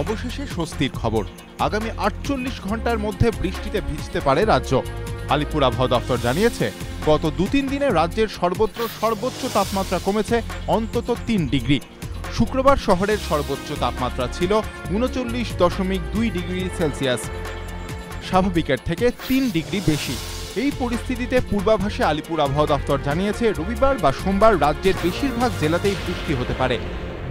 অবশেষে স্বস্তির খবর। আগামী আটচল্লিশ ঘণ্টার মধ্যে বৃষ্টিতে ভিজতে পারে রাজ্য। আলিপুর আবহাওয়া দপ্তর জানিয়েছে, গত দু তিন দিনে রাজ্যের সর্বত্র সর্বোচ্চ তাপমাত্রা কমেছে অন্তত তিন ডিগ্রি। শুক্রবার শহরের সর্বোচ্চ তাপমাত্রা ছিল উনচল্লিশ দশমিক দুই ডিগ্রি সেলসিয়াস। স্বাভাবিকের থেকে তিন ডিগ্রি বেশি। এই পরিস্থিতিতে পূর্বাভাসে আলিপুর আবহাওয়া দপ্তর জানিয়েছে, রবিবার বা সোমবার রাজ্যের বেশিরভাগ জেলাতেই বৃষ্টি হতে পারে।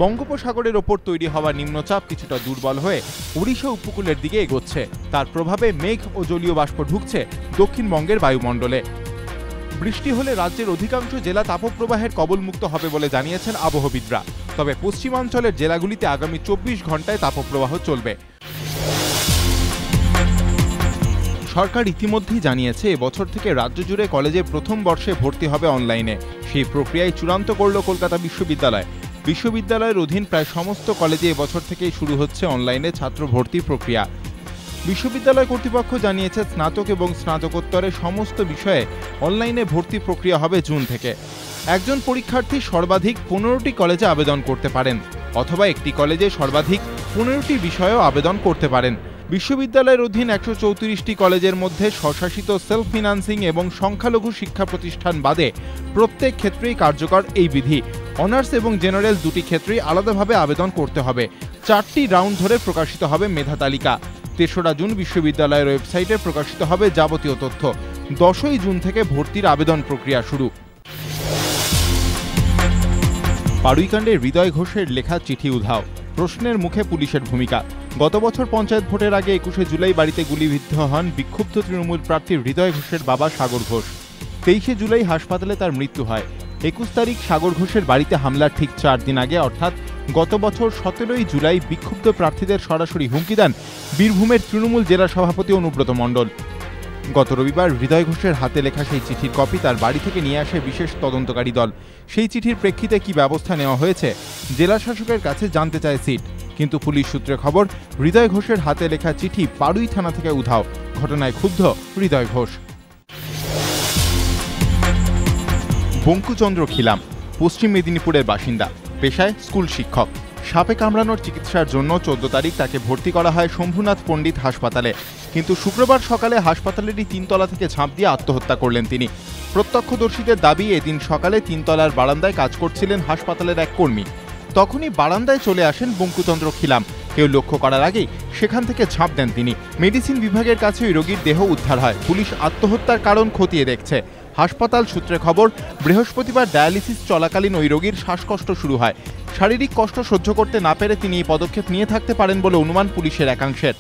বঙ্গোপসাগরের ওপর তৈরি হওয়া নিম্নচাপ কিছুটা দুর্বল হয়ে ওড়িশা উপকূলের দিকে এগোচ্ছে। তার প্রভাবে মেঘ ও জলীয় বাষ্প ঢুকছে দক্ষিণবঙ্গের বায়ুমণ্ডলে। বৃষ্টি হলে রাজ্যের অধিকাংশ জেলা তাপপ্রবাহের কবলমুক্ত হবে বলে জানিয়েছেন আবহবিদরা। তবে পশ্চিমাঞ্চলের জেলাগুলিতে আগামী চব্বিশ ঘন্টায় তাপপ্রবাহ চলবে। সরকার ইতিমধ্যেই জানিয়েছে, এবছর থেকে রাজ্য জুড়ে কলেজে প্রথম বর্ষে ভর্তি হবে অনলাইনে। সেই প্রক্রিয়ায় চূড়ান্ত করল কলকাতা বিশ্ববিদ্যালয়। বিশ্ববিদ্যালয়ের অধীন প্রায় সমস্ত কলেজে এবছর থেকেই শুরু হচ্ছে অনলাইনে ছাত্র ভর্তি প্রক্রিয়া। বিশ্ববিদ্যালয় কর্তৃপক্ষ জানিয়েছে, স্নাতক এবং স্নাতকোত্তরের সমস্ত বিষয়ে অনলাইনে ভর্তি প্রক্রিয়া হবে জুন থেকে। একজন পরীক্ষার্থী সর্বাধিক পনেরোটি কলেজে আবেদন করতে পারেন, অথবা একটি কলেজে সর্বাধিক পনেরোটি বিষয়েও আবেদন করতে পারেন। বিশ্ববিদ্যালয়ের অধীন একশো চৌত্রিশটি কলেজের মধ্যে স্বশাসিত সেলফ ফিনান্সিং এবং সংখ্যালঘু শিক্ষা প্রতিষ্ঠান বাদে প্রত্যেক ক্ষেত্রেই কার্যকর এই বিধি। অনার্স এবং জেনারেল দুটি ক্ষেত্রেই আলাদাভাবে আবেদন করতে হবে। চারটি রাউন্ড ধরে প্রকাশিত হবে মেধা তালিকা। তেসরা জুন বিশ্ববিদ্যালয়ের ওয়েবসাইটে প্রকাশিত হবে যাবতীয় তথ্য। দশই জুন থেকে ভর্তির আবেদন প্রক্রিয়া শুরু। পাড়ুইকাণ্ডে হৃদয় ঘোষের লেখা চিঠি উধাও। প্রশ্নের মুখে পুলিশের ভূমিকা। গত বছর পঞ্চায়েত ভোটের আগে একুশে জুলাই বাড়িতে গুলিবিদ্ধ হন বিক্ষুব্ধ তৃণমূল প্রার্থী হৃদয় ঘোষের বাবা সাগর ঘোষ। তেইশে জুলাই হাসপাতালে তার মৃত্যু হয়। একুশ তারিখ সাগর ঘোষের বাড়িতে হামলার ঠিক চার দিন আগে, অর্থাৎ গত বছর সতেরোই জুলাই বিক্ষুব্ধ প্রার্থীদের সরাসরি হুমকি দেন বীরভূমের তৃণমূল জেলা সভাপতি অনুব্রত মণ্ডল। গত রবিবার হৃদয় ঘোষের হাতে লেখা সেই চিঠির কপি তার বাড়ি থেকে নিয়ে আসে বিশেষ তদন্তকারী দল। সেই চিঠির প্রেক্ষিতে কি ব্যবস্থা নেওয়া হয়েছে, জেলা শাসকের কাছে জানতে চায় সিট। কিন্তু পুলিশ সূত্রে খবর, হৃদয় ঘোষের হাতে লেখা চিঠি পাড়ুই থানা থেকে উধাও। ঘটনায় ক্ষুব্ধ হৃদয় ঘোষ। বঙ্কুচন্দ্র খিলাম, পশ্চিম মেদিনীপুরের বাসিন্দা, পেশায় স্কুল শিক্ষক। সাপে কামড়ানোর চিকিৎসার জন্য চোদ্দ তারিখ তাকে ভর্তি করা হয় শম্ভুনাথ পণ্ডিত হাসপাতালে। কিন্তু শুক্রবার সকালে হাসপাতালেরই তিনতলা থেকে ঝাঁপ দিয়ে আত্মহত্যা করলেন তিনি। প্রত্যক্ষদর্শীদের দাবি, এদিন সকালে তিনতলার বারান্দায় কাজ করছিলেন হাসপাতালের এক কর্মী। তখনই বারান্দায় চলে আসেন বঙ্কুচন্দ্র খিলাম। কেউ লক্ষ্য করার আগেই সেখান থেকে ঝাঁপ দেন তিনি। মেডিসিন বিভাগের কাছে ওই রোগীর দেহ উদ্ধার হয়। পুলিশ আত্মহত্যার কারণ খতিয়ে দেখছে। হাসপাতাল সূত্রে খবর, বৃহস্পতিবার ডায়ালিসিস চলাকালীন ওই রোগীর শ্বাসকষ্ট শুরু হয়। শারীরিক কষ্ট সহ্য করতে না পেরে তিনি এই পদক্ষেপ নিয়ে থাকতে পারেন বলে অনুমান পুলিশের একাংশের।